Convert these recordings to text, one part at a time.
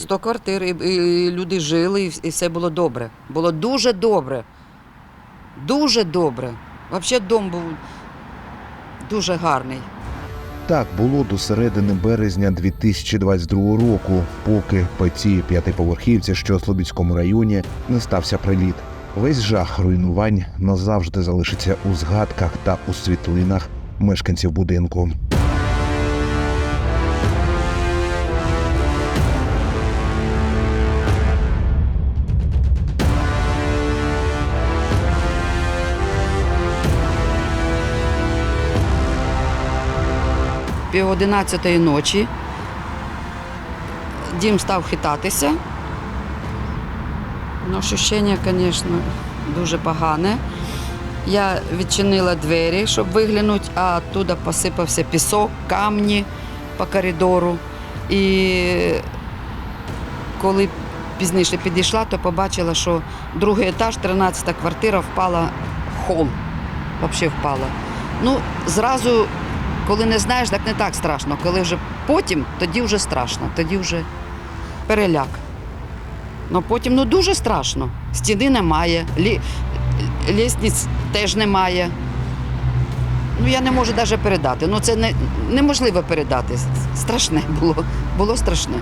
100 квартир, і, і люди жили, і, все було добре. Було дуже добре. Дуже добре. Взагалі дом був дуже гарний. Так було до середини березня 2022 року, поки по цій п'ятиповерхівці, що у Слобідському районі, не стався приліт. Весь жах руйнувань назавжди залишиться у згадках та у світлинах мешканців будинку. Пів одинадцятої ночі дім став хитатися. Ну, ощущення, звісно, дуже погане. Я відчинила двері, щоб виглянути, а оттуда посипався пісок, камні по коридору. І коли пізніше підійшла, то побачила, що другий етаж, 13 квартира, впала в хол. Взагалі впала. Ну, зразу, коли не знаєш, так не так страшно. Коли вже потім, тоді вже страшно, тоді вже переляк. Ну потім ну дуже страшно. Стіни немає, лі... лісниць теж немає. Ну я не можу навіть передати. Ну це не... неможливо передати. Страшне було. Було страшне.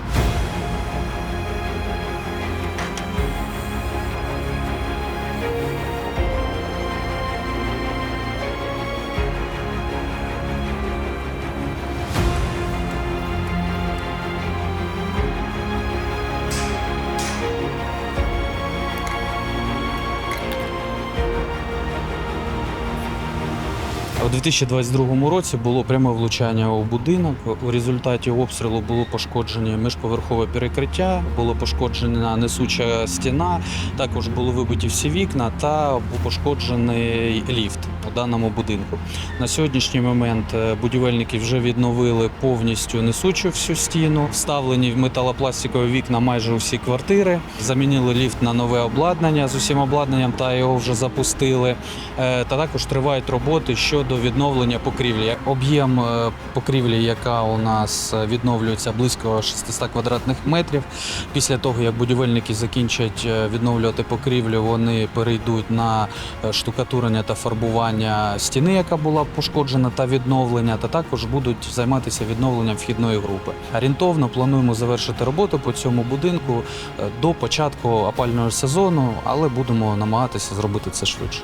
У 2022 році було пряме влучання у будинок. У результаті обстрілу було пошкоджені міжповерхове перекриття, було пошкоджена несуча стіна, також були вибиті всі вікна та пошкоджений ліфт у даному будинку. На сьогоднішній момент е, будівельники вже відновили повністю несучу всю стіну, вставлені в металопластикові вікна майже у всі квартири. Замінили ліфт на нове обладнання з усім обладнанням та його вже запустили. Е, Та також тривають роботи щодо відновлення покрівлі. Об'єм е, покрівлі, яка у нас е, відновлюється близько 600 квадратних метрів. Після того, як будівельники закінчать е, відновлювати покрівлю, вони перейдуть на штукатурення та фарбування стіни, яка була пошкоджена, та відновлення, та також будуть займатися відновленням вхідної групи. Орієнтовно плануємо завершити роботу по цьому будинку до початку опального сезону, але будемо намагатися зробити це швидше.